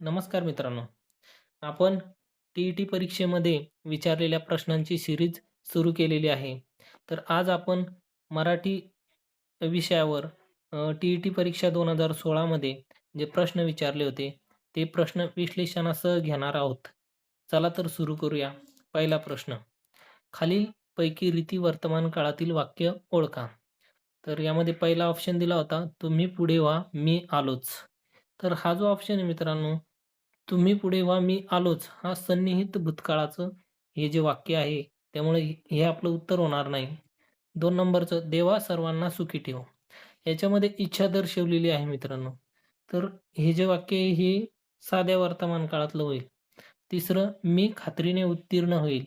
नमस्कार मित्रांनो. आपण टी ई टी परीक्षेमध्ये विचारलेल्या प्रश्नांची सिरीज सुरू केलेली आहे. तर आज आपण मराठी विषयावर टी ई टी परीक्षा दोन हजार सोळामध्ये जे प्रश्न विचारले होते ते प्रश्न विश्लेषणासह घेणार आहोत. चला तर सुरू करूया. पहिला प्रश्न. खालीलपैकी रीती वर्तमान काळातील वाक्य ओळखा. तर यामध्ये पहिला ऑप्शन दिला होता तुम्ही पुढे व्हा मी आलोच. तर हा जो ऑप्शन आहे मित्रांनो तुम्ही पुढे व्हा मी आलोच. हा सन्निहित भूतकाळाचं हे जे वाक्य आहे त्यामुळे हे आपलं उत्तर होणार नाही. दोन नंबरचं देवा सर्वांना सुखी ठेव. याच्यामध्ये इच्छा दर्शवलेली आहे मित्रांनो. तर हे जे वाक्य आहे हे साध्या वर्तमान काळातलं होईल. तिसरं मी खात्रीने उत्तीर्ण होईल.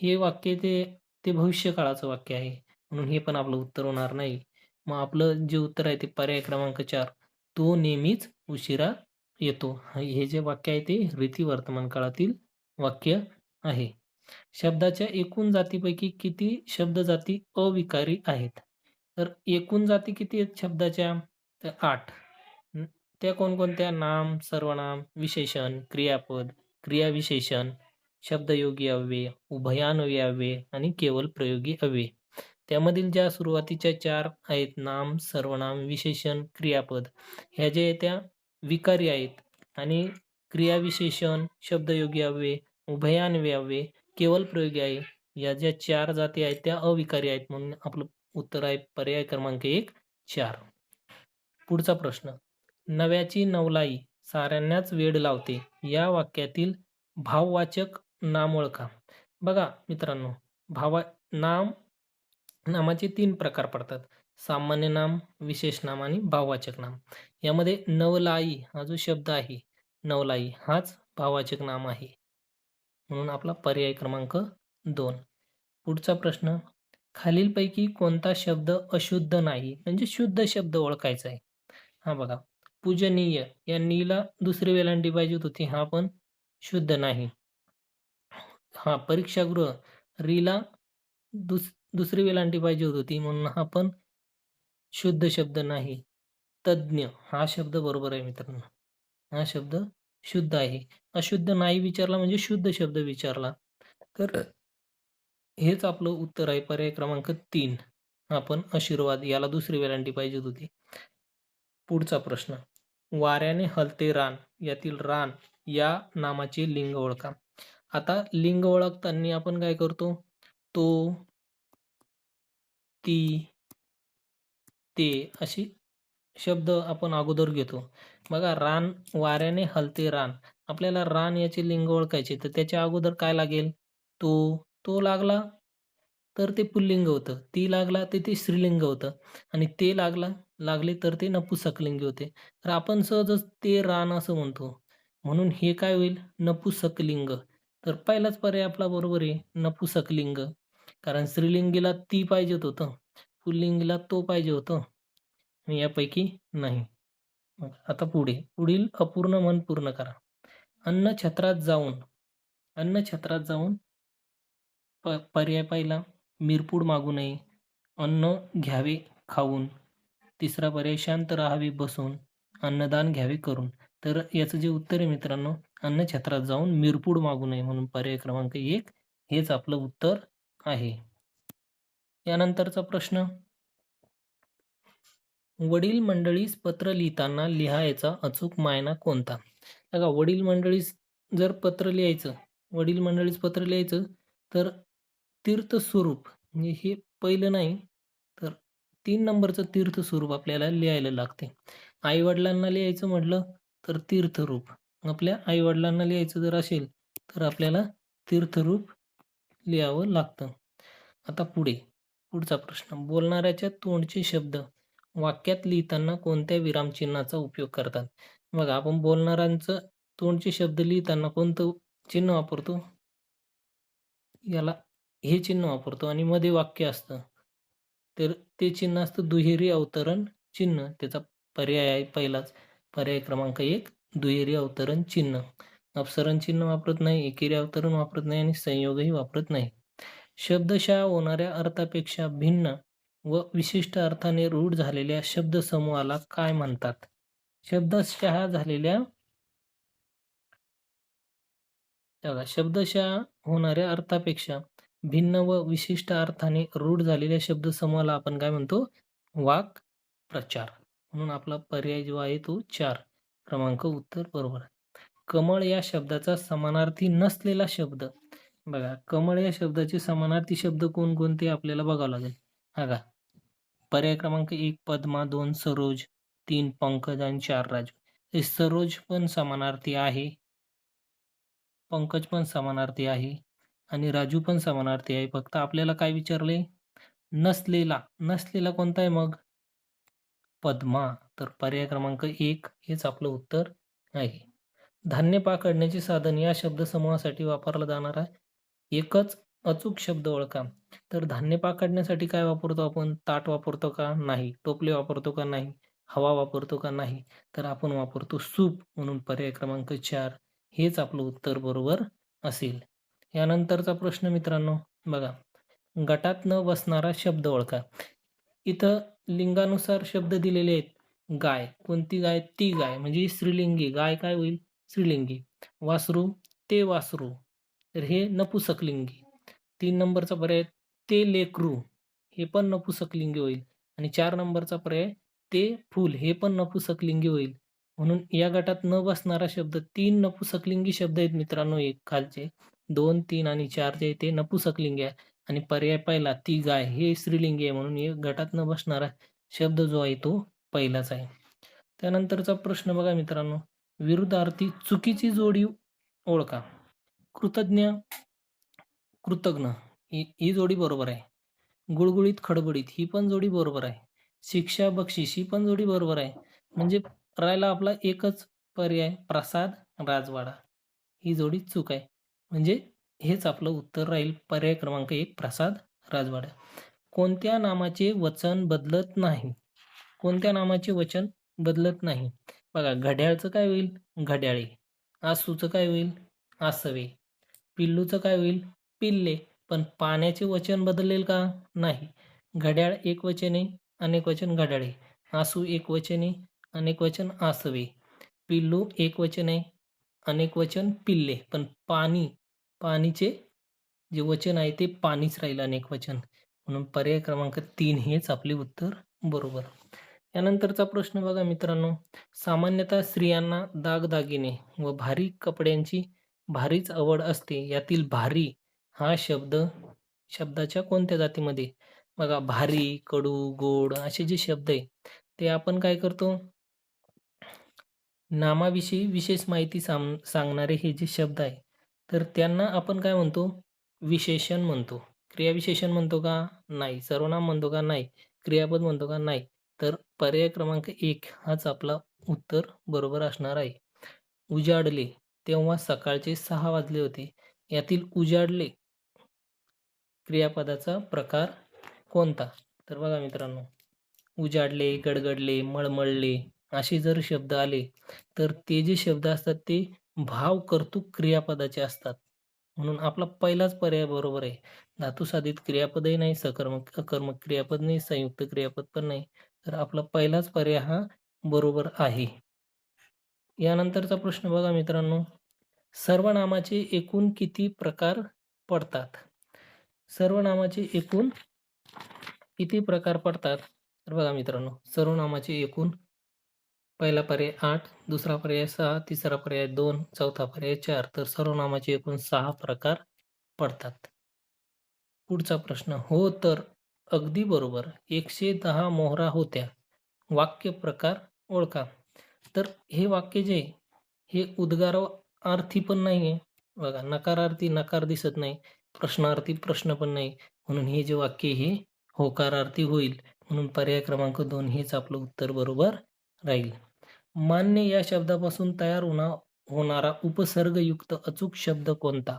हे वाक्य ते ते भविष्य काळाचं वाक्य आहे. म्हणून हे पण आपलं उत्तर होणार नाही. मग आपलं जे उत्तर आहे ते पर्याय क्रमांक चार. तो नेहमीच उशिरा येतो. हे जे वाक्य आहे ते रीती वर्तमान काळातील वाक्य आहे. शब्दाच्या एकूण जातीपैकी किती शब्द जाती अविकारी आहेत? तर एकूण जाती किती आहेत शब्दाच्या? तर आठ. त्या कोणकोणत्या? नाम सर्वनाम विशेषण क्रियापद क्रियाविशेषण शब्दयोगी अव्यय उभयान्वयी अव्यय आणि केवळ प्रयोगी अव्यय. त्यामधील ज्या सुरुवातीच्या चार आहेत नाम सर्वनाम विशेषण क्रियापद ह्या ज्या आहेत त्या? विकारी आहेत. आणि क्रियाविशेषण शब्दयोगी अव्यय उभयान्वय अव्यय केवळ प्रयोगी आहे. या ज्या चार जाती आहेत त्या अविकारी आहेत म्हणून आपलं उत्तर आहे पर्याय क्रमांक एक चार. पुढचा प्रश्न. नव्याची नवलाई साऱ्यांनाच वेड लावते. या वाक्यातील भाववाचक नाम ओळखा. बघा मित्रांनो भावा नाम नामाचे तीन प्रकार पडतात. सामान्य नाम विशेष नाम आणि भाववाचक नाम. यामध्ये नवलाई हा जो शब्द आहे नवलाई हाच भाववाचक नाम आहे. म्हणून आपला पर्याय क्रमांक दोन. पुढचा प्रश्न खालीलपैकी कोणता शब्द अशुद्ध नाही म्हणजे शुद्ध शब्द ओळखायचा आहे? हा बघा पूजनीय या नीला दुसरी वेलांटी पाहिजे होती हा पण शुद्ध नाही. हा परीक्षागृह रीला दुस दुसरी वेलांटी पाहिजे होती म्हणून हा पण शुद्ध शब्द नाही. तज्ज्ञ हा शब्द बरोबर आहे मित्रांनो. हा शब्द शुद्ध आहे. अशुद्ध नाही विचारला म्हणजे शुद्ध शब्द विचारला. तर हेच आपलं उत्तर आहे. पर्याय क्रमांक तीन. आपण आशीर्वाद याला दुसरी वेलांटी पाहिजे होती. पुढचा प्रश्न. वाऱ्याने हलते रान. यातील रान या नामाचे लिंग ओळखा. आता लिंग ओळखताना आपण काय करतो? तो ती ते अशी शब्द आपण अगोदर घेतो. बघा रान वाऱ्याने हलते रान. आपल्याला रान याचे लिंग ओळखायचे. तर त्याच्या अगोदर काय लागेल? तो तो लागला तर ते पुल्लिंग होतं. ती लागला तर ते स्त्रीलिंग होतं. आणि ते लागला लागले तर ते नपुसकलिंगी होते. तर आपण सहजच ते रान असं म्हणतो. म्हणून हे काय होईल? नपुसकलिंग. तर पहिलाच पर्याय आपला बरोबर आहे नपुसकलिंग. कारण स्त्रीलिंगीला ती पाहिजेत होतं. पुल्लिंगला तो पाहिजे होतं. आणि यापैकी नाही. मग आता पुढे. पुढील अपूर्ण मन पूर्ण करा. अन्न छत्रात जाऊन अन्न छत्रात जाऊन प पर्याय पहिला. मिरपूड मागू नये. अन्न घ्यावे खाऊन. तिसरा पर्याय शांत राहावे बसून. अन्नदान घ्यावे करून. तर याचं जे उत्तर आहे मित्रांनो अन्न छत्रात जाऊन मिरपूड मागू नये म्हणून पर्याय क्रमांक एक हेच आपलं उत्तर आहे. यानंतरचा प्रश्न. वडील मंडळीस पत्र लिहिताना लिहायचा अचूक मायना कोणता? बघा वडील मंडळीस जर पत्र लिहायचं वडील मंडळीस पत्र लिहायचं तर तीर्थस्वरूप म्हणजे हे पहिलं नाही तर तीन नंबरचं तीर्थस्वरूप आपल्याला लिहायला लागते. आईवडिलांना लिहायचं म्हटलं तर तीर्थरूप. आपल्या आईवडिलांना लिहायचं जर असेल तर आपल्याला तीर्थरूप लिहावं लागतं. आता पुढे. पुढचा प्रश्न. बोलणाऱ्याच्या तोंडचे शब्द वाक्यात लिहिताना कोणत्या विरामचिन्हाचा उपयोग करतात? बघा आपण बोलणाऱ्यांचं तोंडचे शब्द लिहिताना कोणतं चिन्ह वापरतो? याला हे चिन्ह वापरतो आणि मध्ये वाक्य असतं. तर ते चिन्ह असतं दुहेरी अवतरण चिन्ह. त्याचा पर्याय आहे पहिलाच. पर्याय क्रमांक एक दुहेरी अवतरण चिन्ह. अपसरण चिन्ह वापरत नाही एकेरी अवतरण वापरत नाही आणि संयोगही वापरत नाही. शब्दशः होणाऱ्या अर्थापेक्षा भिन्न व विशिष्ट अर्थाने रूढ झालेल्या शब्दसमूहाला काय म्हणतात? शब्दशः झालेल्या शब्दशः होणाऱ्या अर्थापेक्षा भिन्न व विशिष्ट अर्थाने रूढ झालेल्या शब्दसमूहाला आपण काय म्हणतो? वाक प्रचार. म्हणून आपला पर्याय जो आहे तो चार. क्रमांक उत्तर बरोबर. कमळ या शब्दाचा समानार्थी नसलेला शब्द. बघा कमळ या शब्दाचे समानार्थी शब्द कोणकोणते आपल्याला बघावं लागेल? बघा पर्याय क्रमांक एक पद्मा दोन सरोज तीन पंकज आणि चार राजू. हे सरोज पण समानार्थी आहे पंकज पण समानार्थी आहे आणि राजू पण समानार्थी आहे. फक्त आपल्याला काय विचारले? नसलेला. नसलेला कोणता आहे मग? पद्मा. तर पर्याय क्रमांक एक हेच आपलं उत्तर आहे. धान्य पाकडण्याचे साधन या शब्दसमूहासाठी वापरला जाणार आहे. एकच अचूक शब्द ओळखा. तर धान्य पाकडण्यासाठी काय वापरतो आपण? ताट वापरतो का? नाही. टोपले वापरतो का? नाही. हवा वापरतो का? नाही. तर आपण वापरतो सूप म्हणून पर्याय क्रमांक चार. हेच आपलं उत्तर बरोबर असेल. यानंतरचा प्रश्न मित्रांनो बघा. गटात न बसणारा शब्द ओळखा. इथं लिंगानुसार शब्द दिलेले आहेत. गाय. कोणती गाय? ती गाय. म्हणजे स्त्रीलिंगी. गाय काय होईल? स्त्रीलिंगी. वासरू. ते वासरू. तर हे नपुसकलिंगी. तीन नंबरचा पर्याय ते लेकरू हे पण नपुसकलिंगी होईल. आणि चार नंबरचा पर्याय ते फूल हे पण नपुसकलिंगी होईल. म्हणून या गटात न बसणारा शब्द तीन नपुसकलिंगी शब्द आहेत मित्रांनो एक खालचे दोन तीन आणि चार जे ते नपुसकलिंगी आहे. आणि पर्याय पहिला ती गाय हे स्त्रीलिंगी आहे. म्हणून या गटात न बसणारा शब्द जो आहे तो पहिलाच आहे. त्यानंतरचा प्रश्न बघा मित्रांनो विरुद्धार्थी चुकीची जोडी ओळखा. कृतज्ञ कृतज्ञ ही ही जोडी बरोबर आहे. गुळगुळीत खडबडीत ही पण जोडी बरोबर आहे. शिक्षा बक्षीस ही पण जोडी बरोबर आहे. म्हणजे राहिला आपला एकच पर्याय प्रसाद राजवाडा. ही जोडी चूक आहे. म्हणजे हेच आपलं उत्तर राहील. पर्याय क्रमांक एक प्रसाद राजवाडा. कोणत्या नामाचे वचन बदलत नाही? कोणत्या नामाचे वचन बदलत नाही? बघा घड्याळचं काय होईल? घड्याळे. आसूचं काय होईल? आसवे. पिल्लूचं काय होईल? पिल्ले. पण पाण्याचे वचन बदलेल का? नाही. घड्याळ एक वचने अनेक वचन घड्याळे आसू एक वचने अनेक वचन आसवे पिल्लू एक वचन आहे अनेक वचन पिल्ले. पण पाणी पाणीचे जे वचन आहे ते पाणीच राहील अनेक वचन. म्हणून पर्याय क्रमांक तीन हेच आपले उत्तर बरोबर. यानंतरचा प्रश्न बघा मित्रांनो. सामान्यतः स्त्रियांना दागदागिने व भारी कपड्यांची भारीच आवड असते. यातील भारी हा शब्द शब्दाच्या कोणत्या जातीमध्ये? बघा भारी कडू गोड असे जे शब्द आहे ते आपण काय करतो? नामाविषयी विशेष माहिती सांग सांगणारे हे जे शब्द आहे तर त्यांना आपण काय म्हणतो? विशेषण म्हणतो. क्रियाविशेषण म्हणतो का? नाही. सर्वनाम म्हणतो का? नाही. क्रियापद म्हणतो का? नाही. तर पर्याय क्रमांक एक हाच आपला उत्तर बरोबर असणार आहे. उजाडले. तेव्हा सकाळचे सहा वाजले होते. यातील उजाडले क्रियापदाचा प्रकार कोणता? तर बघा मित्रांनो उजाडले गडगडले मळमळले असे जर शब्द आले तर ते जे शब्द असतात ते भाव कर्तुक क्रियापदाचे असतात. म्हणून आपला पहिलाच पर्याय बरोबर आहे. धातू साधित क्रियापदही नाही सकर्मक अकर्मक क्रियापद नाही संयुक्त क्रियापद पण नाही. तर आपला पहिलाच पर्याय हा बरोबर आहे. यानंतरचा प्रश्न बघा मित्रांनो. सर्वनामाचे एकूण किती प्रकार पडतात? सर्वनामाचे एकूण किती प्रकार पडतात? तर बघा मित्रांनो सर्वनामाचे एकूण पहिला पर्याय आठ दुसरा पर्याय सहा तिसरा पर्याय दोन चौथा पर्याय चार. तर सर्वनामाचे एकूण सहा प्रकार पडतात. पुढचा प्रश्न हो तर अगदी बरोबर. एकशे दहा मोहरा होत्या. वाक्य प्रकार ओळखा. तर हे वाक्य जे आहे, हे उद्गारार्थी पण नाही आहे बघा नकारार्थी नकार दिसत नाही प्रश्नार्थी प्रश्न पण नाही. म्हणून हे जे वाक्य हे होकारार्थी होईल. म्हणून पर्याय क्रमांक दोन हेच आपलं उत्तर बरोबर राहील. मान्य या शब्दापासून तयार होणार होणारा उपसर्गयुक्त अचूक शब्द कोणता?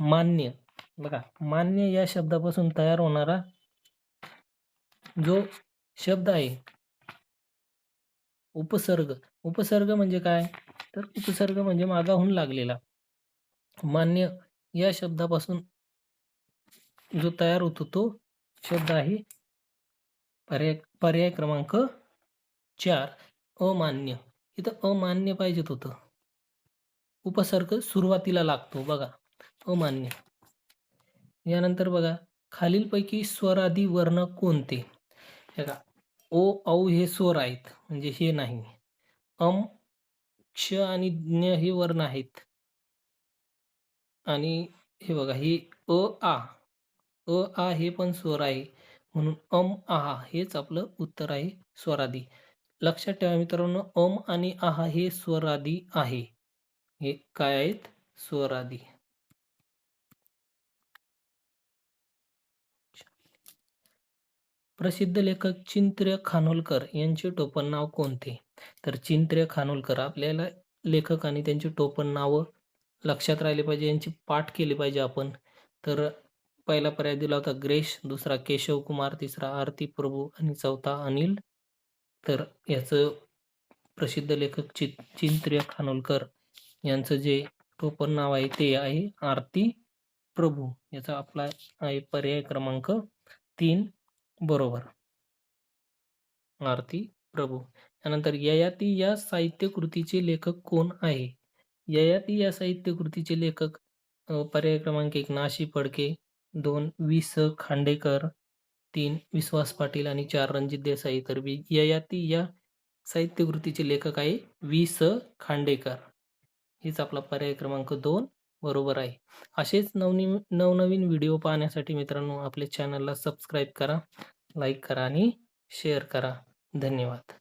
मान्य. बघा मान्य या शब्दापासून तयार होणारा जो शब्द आहे उपसर्ग. उपसर्ग म्हणजे काय? तर उपसर्ग म्हणजे मागाहून लागलेला. मान्य या शब्दापासून जो तयार होतो तो शब्द आहे पर्याय पर्याय क्रमांक चार अमान्य. इथं अमान्य पाहिजेत होतं. उपसर्ग सुरुवातीला लागतो बघा. अमान्य. यानंतर बघा खालीलपैकी स्वरादी वर्ण कोणते? बघा. ओ औ हे स्वर आहेत म्हणजे हे नाही. अम क्ष आणि ज्ञ हे वर्ण आहेत. आणि हे बघा हे अ आ. अ आ हे पण स्वर आहे. म्हणून अम आहा हेच आपलं उत्तर आहे स्वरादी. लक्षात ठेवा मित्रांनो अम आणि आहा हे स्वरादी आहे. हे काय आहेत? स्वरादी. प्रसिद्ध लेखक चिंत्र्य खानोलकर यांचे टोपण नाव कोणते? तर चिंत्र्य खानोलकर आपल्याला लेखक आणि त्यांची टोपण नावं लक्षात राहिले पाहिजे यांची पाठ केली पाहिजे आपण. तर पहिला पर्याय दिला होता ग्रेश दुसरा केशव कुमार तिसरा आरती प्रभू आणि चौथा अनिल. तर याचं प्रसिद्ध लेखक चि चिंत्र्य खानोलकर यांचं जे टोपण नाव आहे ते आहे आरती प्रभू. याचा आपला आहे पर्याय क्रमांक तीन. बरोबर. आरती प्रभू. त्यानंतर ययाती या साहित्य कृतीचे लेखक कोण आहे? ययाती या साहित्य कृतीचे लेखक पर्याय क्रमांक एक नाशी फडके दोन वि स. खांडेकर तीन विश्वास पाटील आणि चार रणजित देसाई. तर ययाती या साहित्य कृतीचे लेखक आहे वि स. खांडेकर. हेच आपला पर्याय क्रमांक दोन. बरोबर आहे. असेच नवनी नवनवीन व्हिडिओ पाहण्यासाठी मित्रांनो आपल्या चॅनलला सबस्क्राईब करा लाईक करा आणि शेअर करा. धन्यवाद.